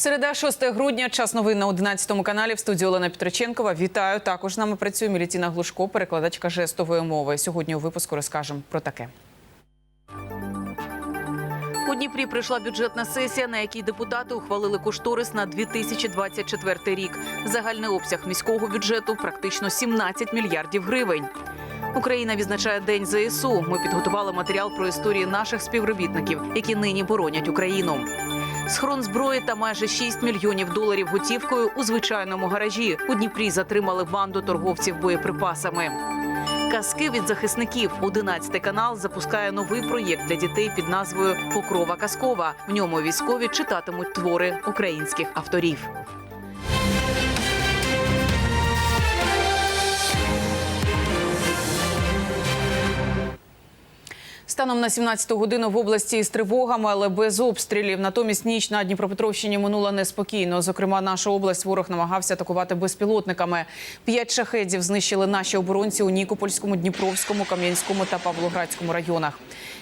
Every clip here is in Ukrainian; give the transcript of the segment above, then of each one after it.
Середа 6 грудня. Час новин на 11 каналі в студії Олена Петриченкова. Вітаю. Також з нами працює Мілітіна Глушко, перекладачка жестової мови. Сьогодні у випуску розкажемо про таке. У Дніпрі прийшла бюджетна сесія, на якій депутати ухвалили кошторис на 2024 рік. Загальний обсяг міського бюджету практично 17 мільярдів гривень. Україна відзначає День ЗСУ. Ми підготували матеріал про історії наших співробітників, які нині боронять Україну. Схрон зброї та майже 6 мільйонів доларів готівкою у звичайному гаражі. У Дніпрі затримали банду торговців боєприпасами. Казки від захисників. 11 канал запускає новий проєкт для дітей під назвою Покрова казкова. В ньому військові читатимуть твори українських авторів. Станом на 17-ту годину в області із тривогами, але без обстрілів. Натомість ніч на Дніпропетровщині минула неспокійно. Зокрема, нашу область ворог намагався атакувати безпілотниками. П'ять шахедів знищили наші оборонці у Нікопольському, Дніпровському, Кам'янському та Павлоградському районах.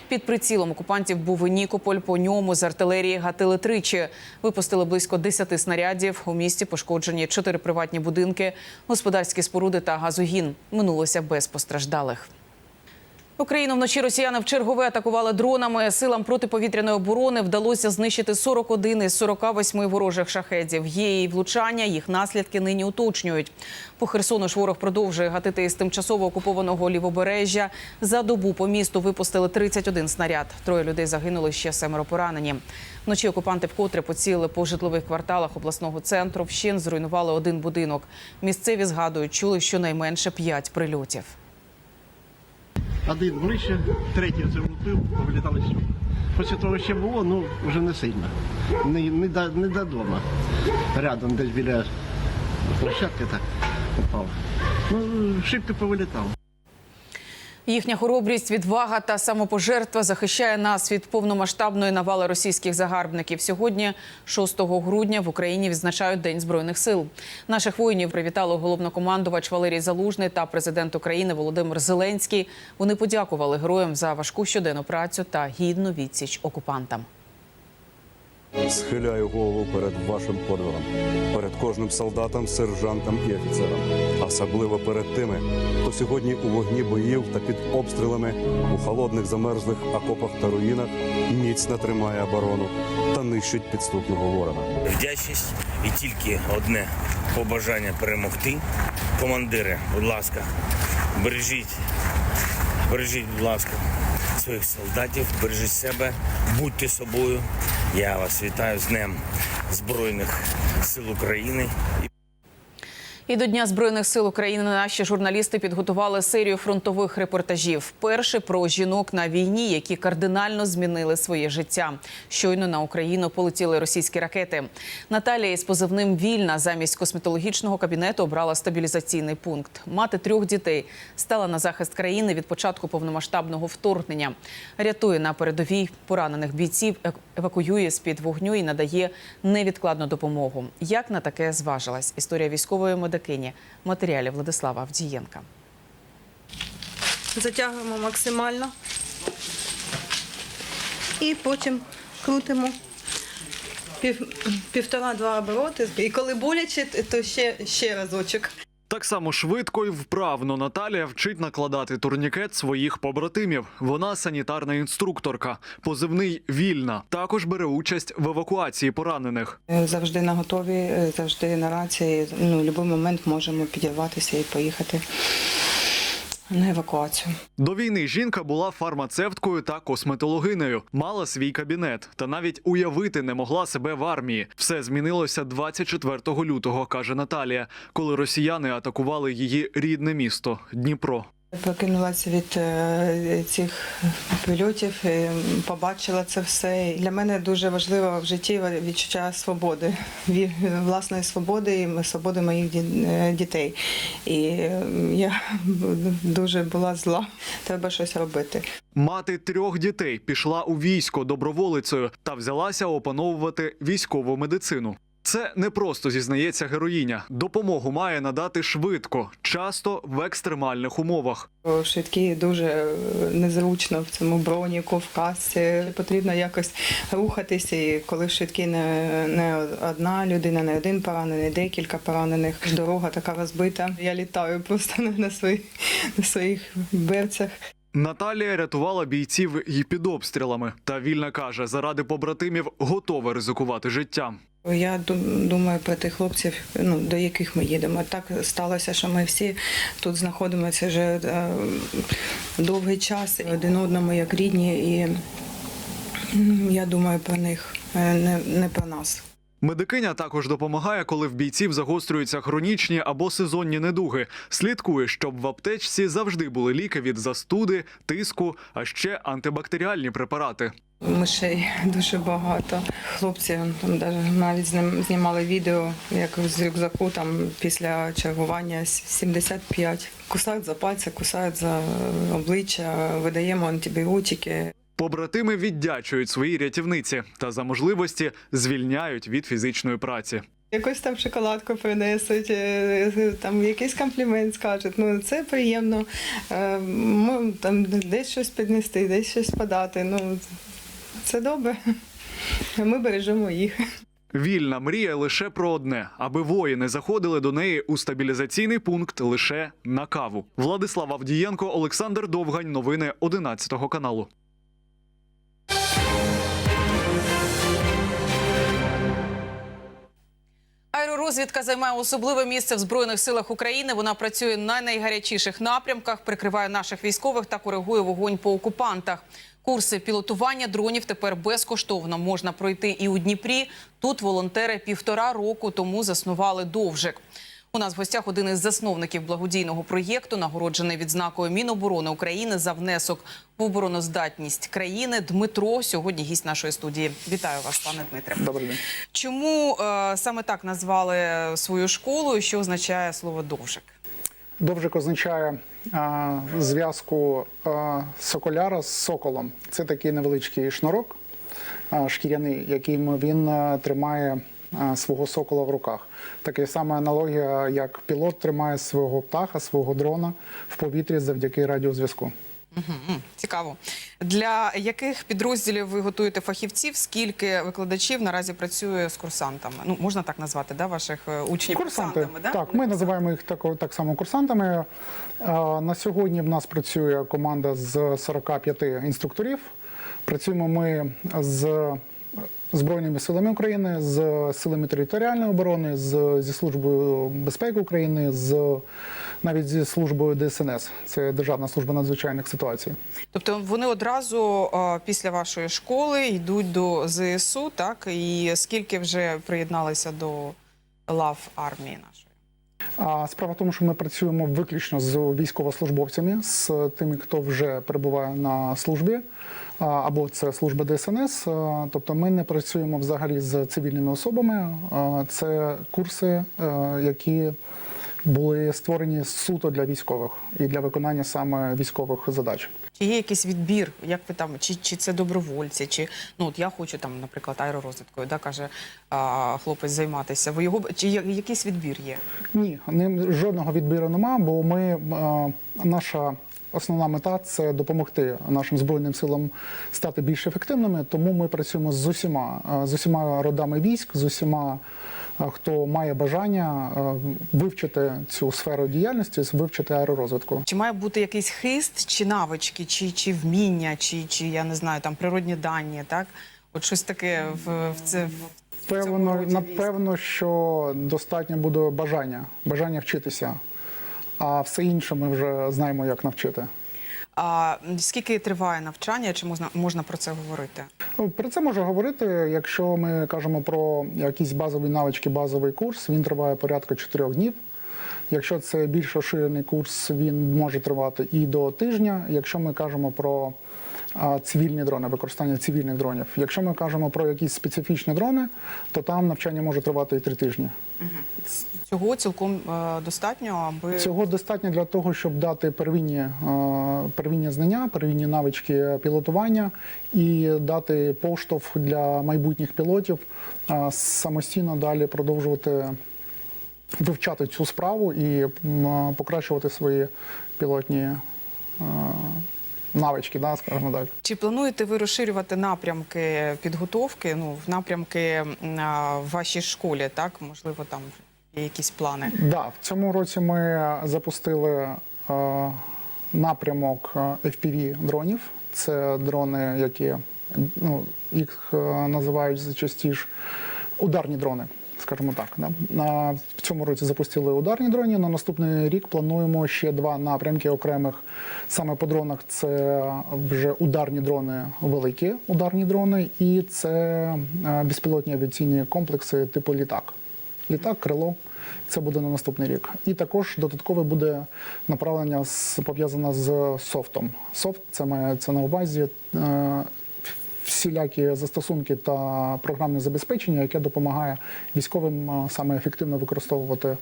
Під прицілом окупантів був Нікополь. По ньому з артилерії гатили тричі. Випустили близько 10 снарядів. У місті пошкоджені чотири приватні будинки, господарські споруди та газогін. Минулося без постраждалих. Україну вночі росіяни вчергове атакували дронами. Силам протиповітряної оборони вдалося знищити 41 із 48 ворожих шахедів. Є і влучання, їх наслідки нині уточнюють. По Херсону ж ворог продовжує гатити із тимчасово окупованого лівобережжя. За добу по місту випустили 31 снаряд. Троє людей загинули, ще семеро поранені. Вночі окупанти вкотре поцілили по житлових кварталах обласного центру. Вщен зруйнували один будинок. Місцеві згадують, чули щонайменше п'ять прильотів. Один ближче, третій це влупив, повилітали сюди. Після того ще було, ну вже не сильно. Не, не, не додому. Рядом десь біля площадки так попав. Ну, шибко повилітав. Їхня хоробрість, відвага та самопожертва захищає нас від повномасштабної навали російських загарбників. Сьогодні, 6 грудня, в Україні відзначають День збройних сил. Наших воїнів привітали головнокомандувач Валерій Залужний та президент України Володимир Зеленський. Вони подякували героям за важку щоденну працю та гідну відсіч окупантам. Схиляю голову перед вашим подвигом, перед кожним солдатом, сержантом і офіцером, особливо перед тими, хто сьогодні у вогні боїв та під обстрілами у холодних замерзлих окопах та руїнах міцно тримає оборону та нищить підступного ворога. Вдячність і тільки одне побажання перемогти. Командири, будь ласка, бережіть, бережіть, будь ласка, своїх солдатів, бережіть себе, будьте собою. Я вас вітаю з Днем Збройних сил України. І до Дня збройних сил України наші журналісти підготували серію фронтових репортажів. Перший про жінок на війні, які кардинально змінили своє життя. Щойно на Україну полетіли російські ракети. Наталія із позивним Вільна замість косметологічного кабінету обрала стабілізаційний пункт. Мати трьох дітей стала на захист країни від початку повномасштабного вторгнення. Рятує на передовій поранених бійців, евакуює з під вогню і надає невідкладну допомогу. Як на таке зважилась історія військової медикині матеріалі Владислава Авдієнка. затягуємо максимально і потім крутимо пів, півтора-два обороти. І коли боляче, то ще, ще разочок. Так само швидко і вправно Наталія вчить накладати турнікет своїх побратимів. Вона санітарна інструкторка, позивний вільна. Також бере участь в евакуації поранених. Завжди на готові, завжди на рації. Ну, в будь-який момент можемо підірватися і поїхати на евакуацію. До війни жінка була фармацевткою та косметологинею, мала свій кабінет та навіть уявити не могла себе в армії. Все змінилося 24 лютого, каже Наталія, коли росіяни атакували її рідне місто Дніпро. Прокинулася від е, цих польотів, е, побачила це все. Для мене дуже важливо в житті відчуття свободи, власної свободи і свободи моїх е, дітей. І я дуже була зла. Треба щось робити. Мати трьох дітей пішла у військо доброволицею та взялася опановувати військову медицину. Це не просто зізнається героїня. Допомогу має надати швидко, часто в екстремальних умовах. Швидкі дуже е, незручно в цьому броніку, в касці. Потрібно якось рухатися. І коли швидкі не, не одна людина, не один поранений, декілька поранених. Дорога така розбита. Я літаю просто на, на, свої, на своїх берцях. Наталія рятувала бійців і під обстрілами. Та вільна каже, заради побратимів готова ризикувати життям. Я ду- думаю про тих хлопців, ну до яких ми їдемо. Так сталося, що ми всі тут знаходимося вже е, довгий час один одному як рідні, і я думаю про них, е, не, не про нас. Медикиня також допомагає, коли в бійців загострюються хронічні або сезонні недуги. Слідкує, щоб в аптечці завжди були ліки від застуди, тиску, а ще антибактеріальні препарати. Мишей дуже багато. Хлопці там даже навіть знім- знімали відео, як з рюкзаку там після чергування с- 75. Кусають за пальці, кусають за е, обличчя, видаємо антибіотики. Побратими віддячують своїй рятівниці та за можливості звільняють від фізичної праці. Якусь там шоколадку принесуть, е, там якийсь комплімент скажуть. Ну це приємно. Е, Ми там десь щось піднести, десь щось подати. Ну це добре. Ми бережемо їх. Вільна мріє лише про одне, аби воїни заходили до неї у стабілізаційний пункт лише на каву. Владислав Авдієнко, Олександр Довгань. Новини 11 каналу. Аеророзвідка займає особливе місце в збройних силах України. Вона працює на найгарячіших напрямках, прикриває наших військових та коригує вогонь по окупантах. Курси пілотування дронів тепер безкоштовно можна пройти і у Дніпрі. Тут волонтери півтора року тому заснували довжик. У нас в гостях один із засновників благодійного проєкту, нагороджений відзнакою Міноборони України за внесок в обороноздатність країни. Дмитро сьогодні гість нашої студії. Вітаю вас, пане Дмитре. Добрий день. Чому е, саме так назвали свою школу і що означає слово довжик? Довжик означає зв'язку соколяра з соколом. Це такий невеличкий шнурок шкіряний, яким він тримає свого сокола в руках. Така сама аналогія, як пілот тримає свого птаха, свого дрона в повітрі завдяки радіозв'язку. Цікаво. Для яких підрозділів ви готуєте фахівців? Скільки викладачів наразі працює з курсантами? Ну можна так назвати, да, ваших е, учнів Курсанти. курсантами? Да? Так, ми називаємо їх так, так само курсантами. Е, На сьогодні в нас працює команда з 45 інструкторів. Працюємо ми з Збройними силами України, з силами територіальної оборони, з, зі службою безпеки України, з навіть зі службою ДСНС. Це Державна служба надзвичайних ситуацій. Тобто вони одразу е, після вашої школи йдуть до ЗСУ, так? І скільки вже приєдналися до лав армії нашої? А справа в тому, що ми працюємо виключно з військовослужбовцями, з тими, хто вже перебуває на службі, або це служба ДСНС. Тобто ми не працюємо взагалі з цивільними особами. Це курси, е, які були створені суто для військових і для виконання саме військових задач. Чи є якийсь відбір? Як ви там, чи, чи це добровольці, чи ну от я хочу там, наприклад, аеророзвідкою, да, каже а, хлопець займатися. Ви його чи є, якийсь відбір є? Ні, ним жодного відбіру нема, бо ми е, наша основна мета це допомогти нашим збройним силам стати більш ефективними. Тому ми працюємо з усіма е, з усіма родами військ, з усіма. Хто має бажання е, вивчити цю сферу діяльності, вивчити аеророзвитку? Чи має бути якийсь хист, чи навички, чи, чи вміння, чи, чи я не знаю, там природні дані, так? От щось таке в, в це в Певно, напевно, що достатньо буде бажання, бажання вчитися. А все інше ми вже знаємо, як навчити. А скільки триває навчання? Чи можна можна про це говорити? Про це можу говорити. Якщо ми кажемо про якісь базові навички, базовий курс, він триває порядка 4 днів. Якщо це більш розширений курс, він може тривати і до тижня. Якщо ми кажемо про цивільні дрони, використання цивільних дронів. Якщо ми кажемо про якісь специфічні дрони, то там навчання може тривати і три тижні. Цього цілком е, достатньо, аби Цього достатньо для того, щоб дати первинні е, первинні знання, первинні навички пілотування і дати поштовх для майбутніх пілотів е, самостійно далі продовжувати вивчати цю справу і покращувати свої пілотні навички, да, скажімо так. Чи плануєте ви розширювати напрямки підготовки? Ну, в напрямки а, в вашій школі, так? Можливо, там є якісь плани. Да, в цьому році ми запустили е, напрямок е, FPV дронів. Це дрони, які ну, їх е, називають частіше ударні дрони. Скажімо так, да. На в цьому році запустили ударні дрони. На наступний рік плануємо ще два напрямки окремих. Саме по дронах це вже ударні дрони, великі ударні дрони, і це е, безпілотні авіаційні комплекси типу літак літак, крило. Це буде на наступний рік. І також додаткове буде направлення з- пов'язане з софтом. Софт це мається на увазі е, всілякі застосунки та програмне забезпечення, яке допомагає військовим саме ефективно використовувати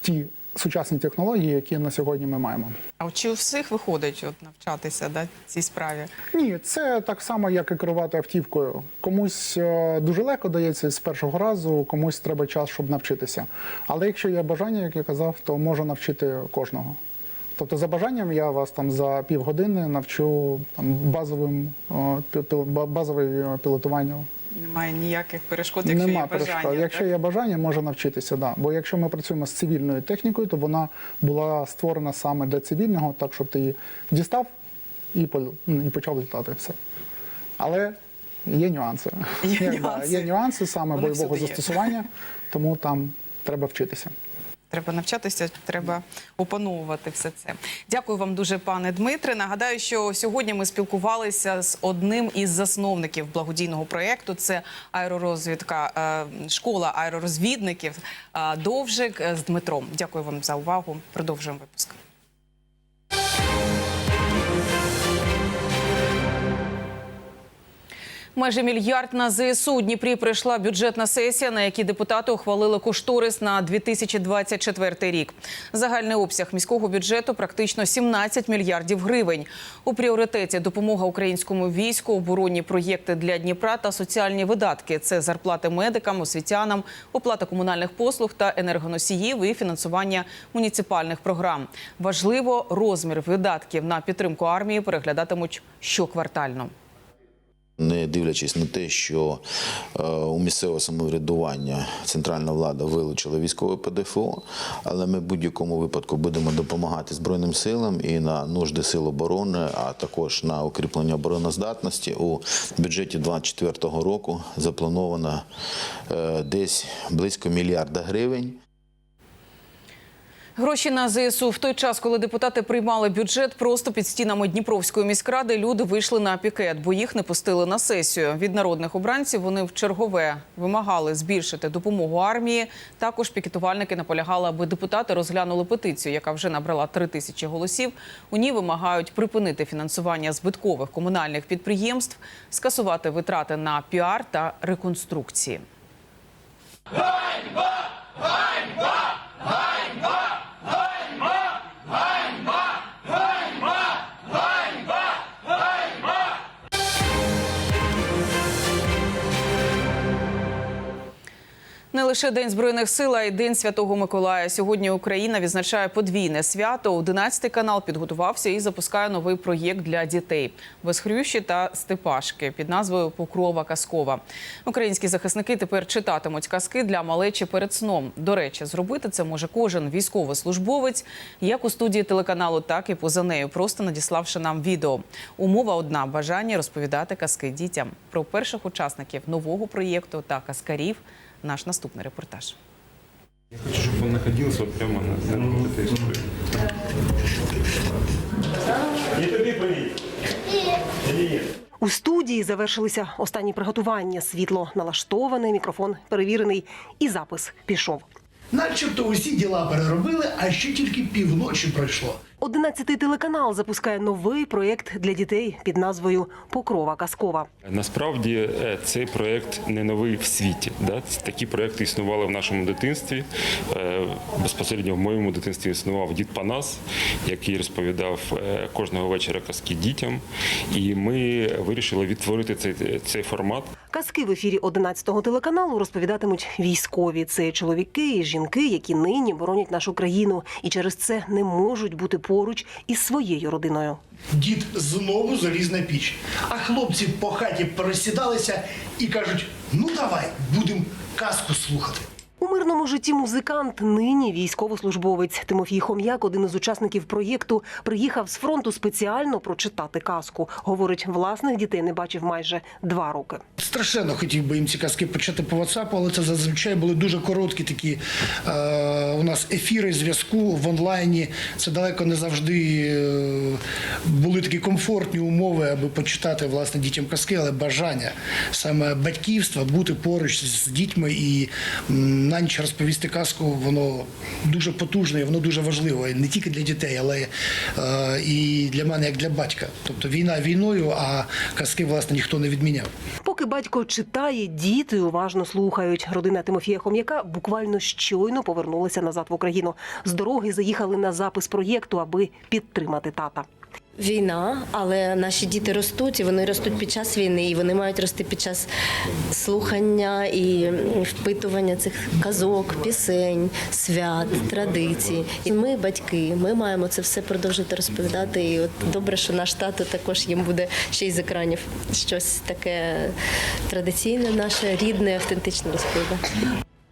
ті сучасні технології, які на сьогодні ми маємо. А чи у всіх виходить от, навчатися да, цій справі? Ні, це так само, як і керувати автівкою. Комусь е, дуже легко дається з першого разу, комусь треба час, щоб навчитися. Але якщо є бажання, як я казав, то можу навчити кожного. Тобто, за бажанням я вас там за півгодини навчу там базовим е, пі- пі- пілотуванню. Немає ніяких перешкод, якщо Нема є бажання. перешкод. Якщо так? є бажання, можна навчитися. Да. Бо якщо ми працюємо з цивільною технікою, то вона була створена саме для цивільного, так щоб ти її дістав і, ну, і почав літати. Все. Але є нюанси. Є да, нюанси. є нюанси саме Вони бойового є. застосування, тому там треба вчитися. Треба навчатися, треба опановувати все це. Дякую вам дуже, пане Дмитре. Нагадаю, що сьогодні ми спілкувалися з одним із засновників благодійного проєкту. Це аеророзвідка, е, школа аеророзвідників е, Довжик е, з Дмитром. Дякую вам за увагу. Продовжуємо випуск. Майже мільярд на ЗСУ Дніпрі прийшла бюджетна сесія, на якій депутати ухвалили кошторис на 2024 рік. Загальний обсяг міського бюджету практично 17 мільярдів гривень. У пріоритеті допомога українському війську, оборонні проєкти для Дніпра та соціальні видатки. Це зарплати медикам, освітянам, оплата комунальних послуг та енергоносіїв і фінансування муніципальних програм. Важливо, розмір видатків на підтримку армії переглядатимуть щоквартально. Не дивлячись на те, що е, у місцевого самоврядування центральна влада вилучила військове ПДФО, але ми в будь-якому випадку будемо допомагати Збройним силам і на нужди сил оборони, а також на укріплення обороноздатності. У бюджеті 2024 року заплановано е, десь близько мільярда гривень. Гроші на ЗСУ в той час, коли депутати приймали бюджет, просто під стінами Дніпровської міськради люди вийшли на пікет, бо їх не пустили на сесію. Від народних обранців вони в чергове вимагали збільшити допомогу армії. Також пікетувальники наполягали, аби депутати розглянули петицію, яка вже набрала три тисячі голосів. У ній вимагають припинити фінансування збиткових комунальних підприємств, скасувати витрати на піар та реконструкції. Не лише День збройних сил, а й День Святого Миколая. Сьогодні Україна відзначає подвійне свято. 11 канал підготувався і запускає новий проєкт для дітей Безхрющі та Степашки під назвою Покрова казкова. Українські захисники тепер читатимуть казки для малечі перед сном. До речі, зробити це може кожен військовослужбовець, як у студії телеканалу, так і поза нею, просто надіславши нам відео. Умова одна бажання розповідати казки дітям. Про перших учасників нового проєкту та казкарів наш наступний репортаж. Я хочу, чтобы он находился вот прямо на, этой истории. У студії завершилися останні приготування. Світло налаштоване, мікрофон перевірений, і запис пішов. Начебто усі діла переробили, а ще тільки півночі пройшло. Одинадцятий телеканал запускає новий проєкт для дітей під назвою Покрова казкова. Насправді е, цей проєкт не новий в світі. Да? Такі проєкти існували в нашому дитинстві. Е, Безпосередньо в моєму дитинстві існував дід Панас, який розповідав е, кожного вечора казки дітям. І ми вирішили відтворити цей, цей формат. Казки в ефірі 11-го телеканалу розповідатимуть військові. Це чоловіки і жінки, які нині боронять нашу країну, і через це не можуть бути поруч із своєю родиною. Дід знову заліз на піч. А хлопці по хаті пересідалися і кажуть: ну давай, будемо казку слухати. У мирному житті музикант нині військовослужбовець Тимофій Хом'як, один із учасників проєкту, приїхав з фронту спеціально прочитати казку. Говорить, власних дітей не бачив майже два роки. Страшенно хотів би їм ці казки почати по WhatsApp, але це зазвичай були дуже короткі такі е, у нас ефіри зв'язку в онлайні. Це далеко не завжди е, були такі комфортні умови, аби почитати власне дітям казки, але бажання саме батьківства бути поруч з дітьми і на ніч розповісти казку, воно дуже потужне, воно дуже важливе не тільки для дітей, але е, і для мене як для батька. Тобто війна війною, а казки власне ніхто не відміняв. Поки батько читає, діти уважно слухають. Родина Тимофія Хом'яка буквально щойно повернулася назад в Україну. З дороги заїхали на запис проєкту, аби підтримати тата. Війна, але наші діти ростуть, і вони ростуть під час війни, і вони мають рости під час слухання і впитування цих казок, пісень, свят, традицій. І ми, батьки, ми маємо це все продовжити розповідати. І от добре, що наш тато також їм буде ще й з екранів щось таке традиційне, наше рідне, автентичне розповідати.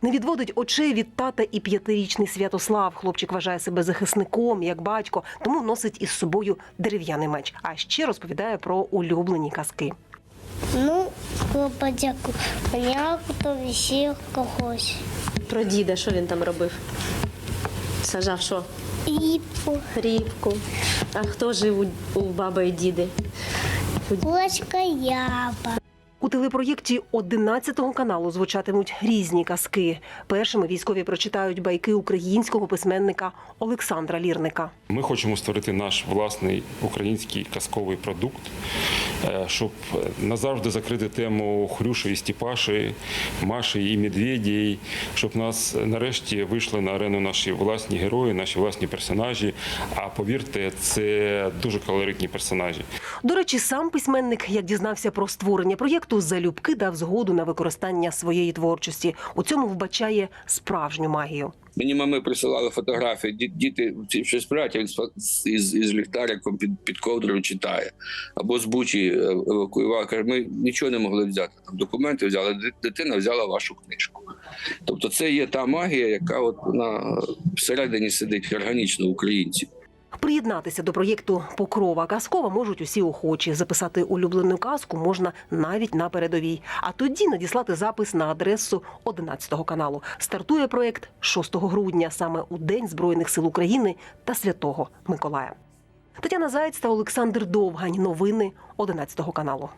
Не відводить очей від тата і п'ятирічний Святослав. Хлопчик вважає себе захисником, як батько, тому носить із собою дерев'яний меч. А ще розповідає про улюблені казки. Ну, подяку. Коняку то висів когось. Про діда, що він там робив? Сажав що? Ріпку, Рібку. А хто жив у, у баби і діди? курочка яба. У телепроєкті 11-го каналу звучатимуть різні казки. Першими військові прочитають байки українського письменника Олександра Лірника. Ми хочемо створити наш власний український казковий продукт, е, щоб назавжди закрити тему Хрюші і Стіпаші, Маші і Медведій, щоб нас нарешті вийшли на арену наші власні герої, наші власні персонажі. А повірте, це дуже колоритні персонажі. До речі, сам письменник, як дізнався про створення проєкту, залюбки дав згоду на використання своєї творчості. У цьому вбачає справжню магію. Мені мами присилали фотографії. Діти щось сплять, а він із, із ліхтариком під, під ковдрою читає. Або з бучі е, евакуював. Каже, ми нічого не могли взяти. Там документи взяли, дитина взяла вашу книжку. Тобто, це є та магія, яка от вона всередині сидить органічно українців. Приєднатися до проєкту Покрова казкова можуть усі охочі. Записати улюблену казку можна навіть на передовій. А тоді надіслати запис на адресу 11 каналу. Стартує проєкт 6 грудня, саме у День Збройних сил України та Святого Миколая. Тетяна Заєць та Олександр Довгань. Новини 11 каналу.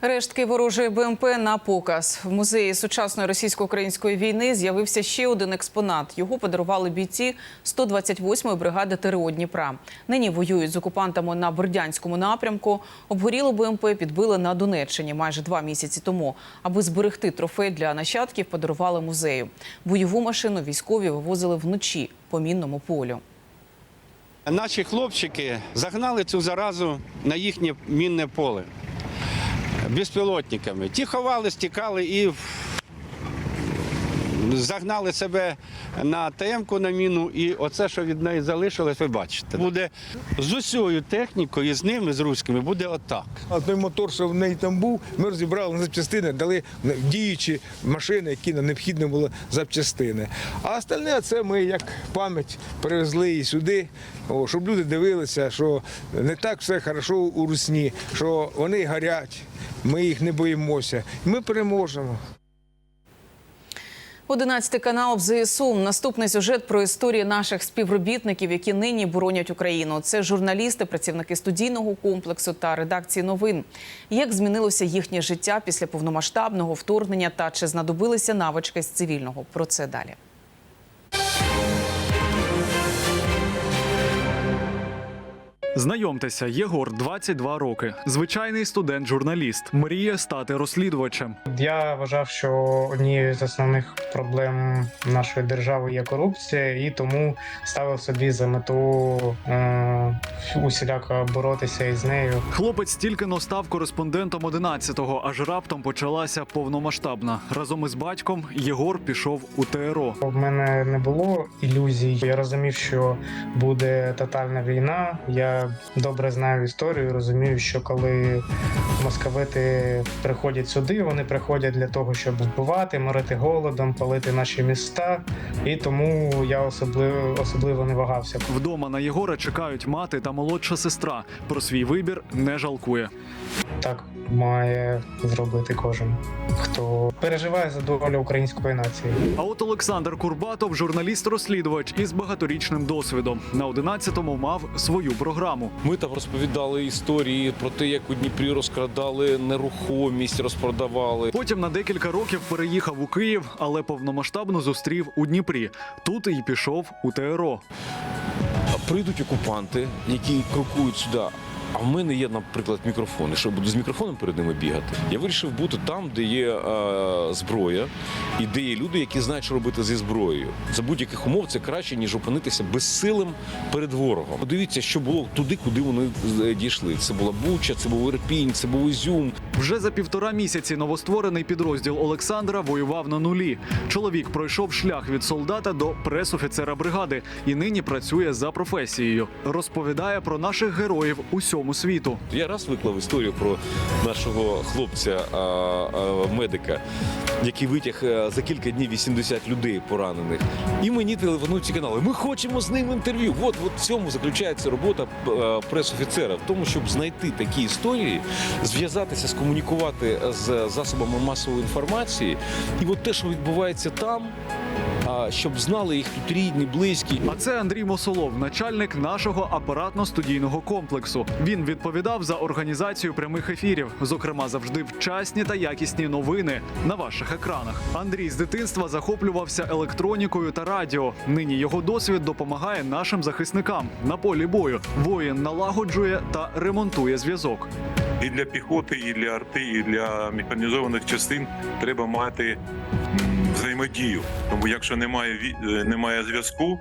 Рештки ворожої БМП на показ в музеї сучасної російсько-української війни з'явився ще один експонат. Його подарували бійці 128-ї бригади ТРО Дніпра. Нині воюють з окупантами на Бердянському напрямку. Обгорілу БМП підбили на Донеччині майже два місяці тому. Аби зберегти трофей для нащадків, подарували музею. Бойову машину військові вивозили вночі по мінному полю. Наші хлопчики загнали цю заразу на їхнє мінне поле безпілотниками. Ті ховали, стікали і загнали себе на ТМ-ку на міну, і оце, що від неї залишилось, ви бачите. Буде з усією технікою, з ними, з руськими, буде отак. А той мотор, що в неї там був, ми розібрали на запчастини, дали діючі машини, які нам необхідно було запчастини. А остальне це ми як пам'ять привезли і сюди, о, щоб люди дивилися, що не так все хорошо у русні, що вони горять, ми їх не боїмося. Ми переможемо. 11 канал в ЗСУ. Наступний сюжет про історії наших співробітників, які нині боронять Україну. Це журналісти, працівники студійного комплексу та редакції новин. Як змінилося їхнє життя після повномасштабного вторгнення та чи знадобилися навички з цивільного? Про це далі. Знайомтеся, Єгор 22 роки, звичайний студент-журналіст, мріє стати розслідувачем. Я вважав, що однією з основних проблем нашої держави є корупція, і тому ставив собі за мету е, усіляко боротися із нею. Хлопець тільки но став кореспондентом 11-го, аж раптом почалася повномасштабна. Разом із батьком Єгор пішов у ТРО. У мене не було ілюзій. Я розумів, що буде тотальна війна. Я добре знаю історію. Розумію, що коли московити приходять сюди, вони приходять для того, щоб вбивати, морити голодом, палити наші міста. І тому я особливо особливо не вагався. Вдома на Єгора чекають мати та молодша сестра. Про свій вибір не жалкує. Так має зробити кожен, хто переживає за долю української нації. А от Олександр Курбатов, журналіст-розслідувач із багаторічним досвідом. На 11-му мав свою програму. Ми там розповідали історії про те, як у Дніпрі розкрадали нерухомість, розпродавали. Потім на декілька років переїхав у Київ, але повномасштабно зустрів у Дніпрі. Тут і пішов у ТРО. Прийдуть окупанти, які крокують сюди. А в мене є, наприклад, мікрофон. І що буду з мікрофоном перед ними бігати? Я вирішив бути там, де є е, зброя, і де є люди, які знають, що робити зі зброєю. За будь-яких умов це краще, ніж опинитися безсилим перед ворогом. Подивіться, що було туди, куди вони е, дійшли. Це була Буча, це був Ірпінь, це був Ізюм. Вже за півтора місяці новостворений підрозділ Олександра воював на нулі. Чоловік пройшов шлях від солдата до пресофіцера бригади і нині працює за професією. Розповідає про наших героїв усьому світу. Я раз виклав історію про нашого хлопця медика, який витяг е, за кілька днів 80 людей поранених. І мені телефонують ці канали. Ми хочемо з ним інтерв'ю. От, от в цьому заключається робота е, пресофіцера, в тому, щоб знайти такі історії, зв'язатися, скомунікувати з засобами масової інформації. І от те, що відбувається там, щоб знали їх тут рідні, близькі. А це Андрій Мосолов, начальник нашого апаратно-студійного комплексу. Він відповідав за організацію прямих ефірів, зокрема, завжди вчасні та якісні новини на ваших екранах. Андрій з дитинства захоплювався електронікою та радіо. Нині його досвід допомагає нашим захисникам на полі бою. Воїн налагоджує та ремонтує зв'язок. І для піхоти, і для арти, і для механізованих частин треба мати взаємодію. Тому якщо немає е, немає зв'язку,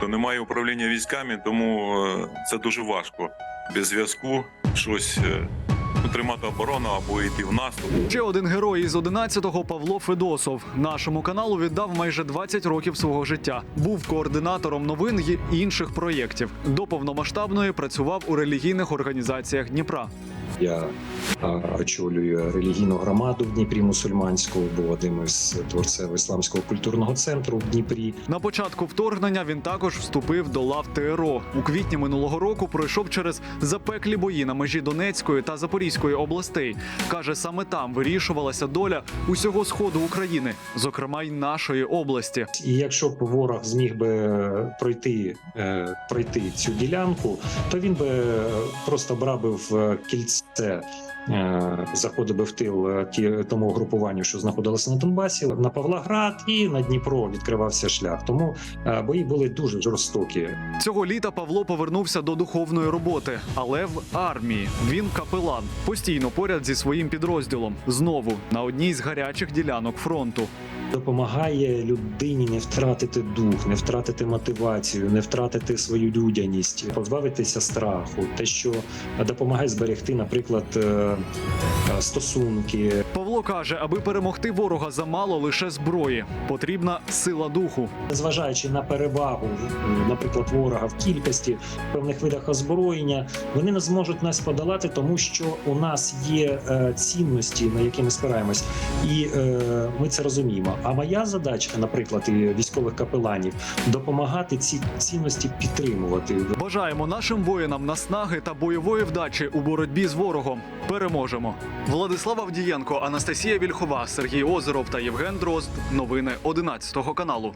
то немає управління військами, тому е, це дуже важко. Без зв'язку щось е, ну, тримати оборону або йти в наступ. Ще один герой із 11-го Павло Федосов. Нашому каналу віддав майже 20 років свого життя. Був координатором новин й інших проєктів. До повномасштабної працював у релігійних організаціях Дніпра. Я очолюю релігійну громаду в Дніпрі мусульманську, був одним із творців ісламського культурного центру в Дніпрі. На початку вторгнення він також вступив до лав ТРО. У квітні минулого року пройшов через запеклі бої на межі Донецької та Запорізької областей. каже, саме там вирішувалася доля усього сходу України, зокрема й нашої області. І якщо б ворог зміг би пройти, е, пройти цю ділянку, то він би е, просто брав би в кільце. Е, Заходив би в тил е, ті тому групуванню, що знаходилося на Донбасі, на Павлоград і на Дніпро відкривався шлях. Тому е, бої були дуже жорстокі. Цього літа Павло повернувся до духовної роботи, але в армії він капелан, постійно поряд зі своїм підрозділом. Знову на одній з гарячих ділянок фронту. допомагає людині не втратити дух, не втратити мотивацію, не втратити свою людяність, позбавитися страху, те, що допомагає зберегти, наприклад, е, е, стосунки. Павло каже, аби перемогти ворога замало лише зброї. Потрібна сила духу. Незважаючи на перевагу, наприклад, ворога в кількості в певних видах озброєння, вони не зможуть нас подолати, тому що у нас є е, цінності, на які ми спираємось, і е, ми це розуміємо. А моя задача, наприклад, і військових капеланів, допомагати ці цінності підтримувати. Бажаємо нашим воїнам наснаги та бойової вдачі у боротьбі з ворогом. Переможемо. Владислав Авдієнко, Анастасія Вільхова, Сергій Озеров та Євген Дрозд. Новини 11 каналу.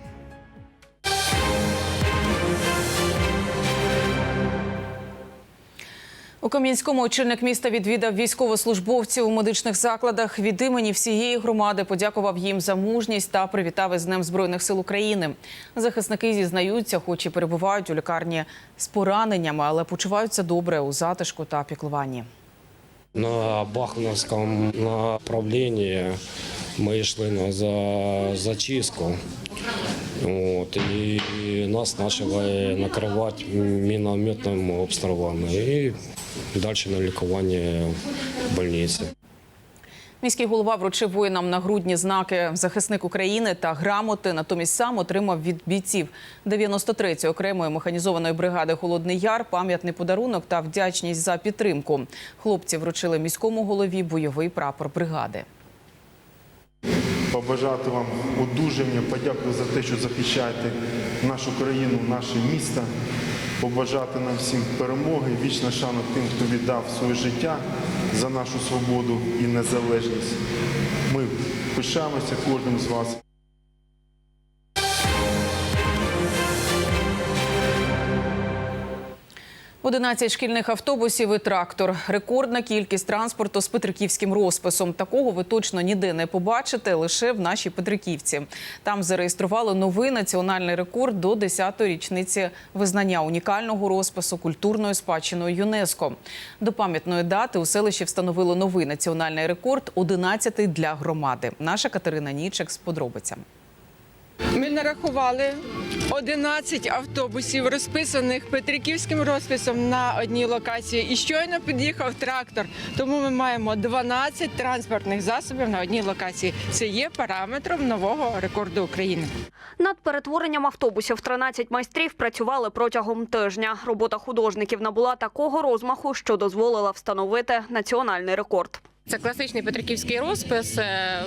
У Кам'янському очільник міста відвідав військовослужбовців у медичних закладах. Від імені всієї громади подякував їм за мужність та привітав із Днем Збройних сил України. Захисники зізнаються, хоч і перебувають у лікарні з пораненнями, але почуваються добре у затишку та піклуванні. На Бахмутському направленні ми йшли на за- зачистку. От, і нас почали накривати мінометними обстрілами. І далі на лікування в больниці. Міський голова вручив воїнам на грудні знаки захисник України та грамоти. Натомість сам отримав від бійців 93-ї окремої механізованої бригади Холодний Яр пам'ятний подарунок та вдячність за підтримку. Хлопці вручили міському голові бойовий прапор бригади. побажати вам одужання, подякувати за те, що захищаєте нашу країну, наше місто, побажати нам всім перемоги, вічна шана тим, хто віддав своє життя за нашу свободу і незалежність. Ми пишаємося кожним з вас. – 11 шкільних автобусів і трактор. Рекордна кількість транспорту з петриківським розписом. Такого ви точно ніде не побачите, лише в нашій Петриківці. Там зареєстрували новий національний рекорд до 10-ї річниці визнання унікального розпису культурною спадщиною ЮНЕСКо. До пам'ятної дати у селищі встановили новий національний рекорд – 11-й для громади. Наша Катерина Нічек з подробицями. Ми нарахували 11 автобусів, розписаних Петриківським розписом на одній локації. І щойно під'їхав трактор. Тому ми маємо 12 транспортних засобів на одній локації. Це є параметром нового рекорду України. Над перетворенням автобусів 13 майстрів працювали протягом тижня. Робота художників набула такого розмаху, що дозволила встановити національний рекорд. Це класичний петриківський розпис. Е,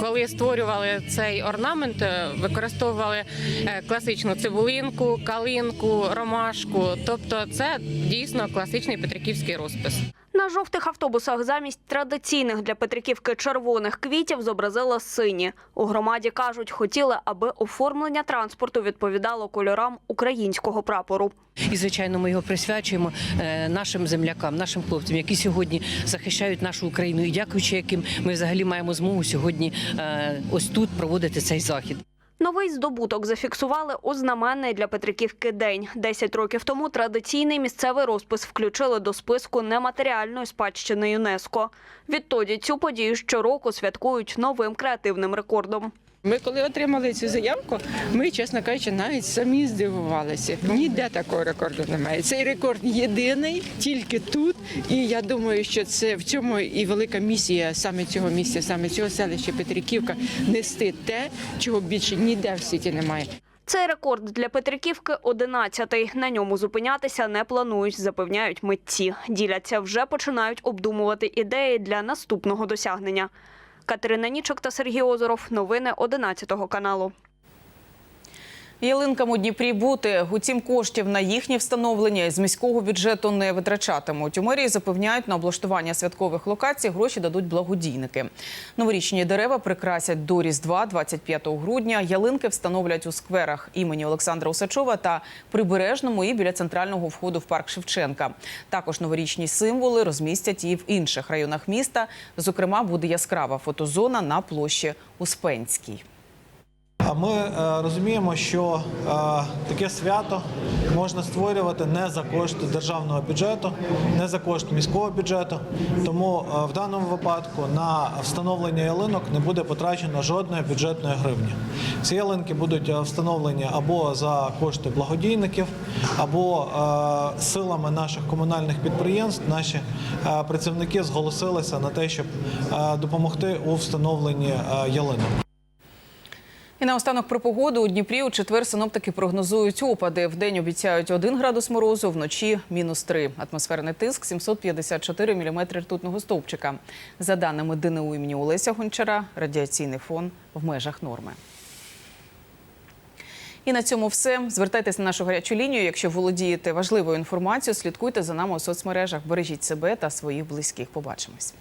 Коли створювали цей орнамент, е, використовували е, класичну цибулинку, калинку, ромашку. Тобто, це дійсно класичний петриківський розпис. На жовтих автобусах замість традиційних для Петриківки червоних квітів зобразили сині. У громаді кажуть, хотіли, аби оформлення транспорту відповідало кольорам українського прапору. І звичайно, ми його присвячуємо е, нашим землякам, нашим хлопцям, які сьогодні захищають нашу Україну, і дякуючи яким ми взагалі маємо змогу сьогодні е, ось тут проводити цей захід. Новий здобуток зафіксували у знаменний для Петриківки день. Десять років тому традиційний місцевий розпис включили до списку нематеріальної спадщини ЮНЕСКо. Відтоді цю подію щороку святкують новим креативним рекордом. Ми коли отримали цю заявку, ми, чесно кажучи, навіть самі здивувалися. Ніде такого рекорду немає. Цей рекорд єдиний, тільки тут. І я думаю, що це в цьому і велика місія саме цього місця, саме цього селища Петриківка нести те, чого більше ніде в світі немає. Цей рекорд для Петриківки 11-й. На ньому зупинятися не планують, запевняють митці. Діляться, вже починають обдумувати ідеї для наступного досягнення. Катерина Нічок та Сергій Озоров. Новини 11 каналу. Ялинкам у Дніпрі бути, утім коштів на їхнє встановлення з міського бюджету не витрачатимуть. У мерії запевняють, на облаштування святкових локацій гроші дадуть благодійники. Новорічні дерева прикрасять до Різдва 25 грудня. Ялинки встановлять у скверах імені Олександра Усачова та Прибережному і біля центрального входу в парк Шевченка. Також новорічні символи розмістять і в інших районах міста. Зокрема, буде яскрава фотозона на площі Успенській. А ми е, розуміємо, що е, таке свято можна створювати не за кошти державного бюджету, не за кошти міського бюджету. Тому е, в даному випадку на встановлення ялинок не буде потрачено жодної бюджетної гривні. Ці ялинки будуть встановлені або за кошти благодійників, або силами наших комунальних підприємств. Наші працівники зголосилися на те, щоб допомогти у встановленні ялинок. І наостанок про погоду у Дніпрі у четвер синоптики прогнозують опади. В день обіцяють 1 градус морозу, вночі мінус 3. Атмосферний тиск 754 міліметри ртутного стовпчика. За даними ДНУ імені Олеся Гончара, радіаційний фон в межах норми. І на цьому все. Звертайтеся на нашу гарячу лінію. Якщо володієте важливою інформацією, слідкуйте за нами у соцмережах. Бережіть себе та своїх близьких. Побачимось.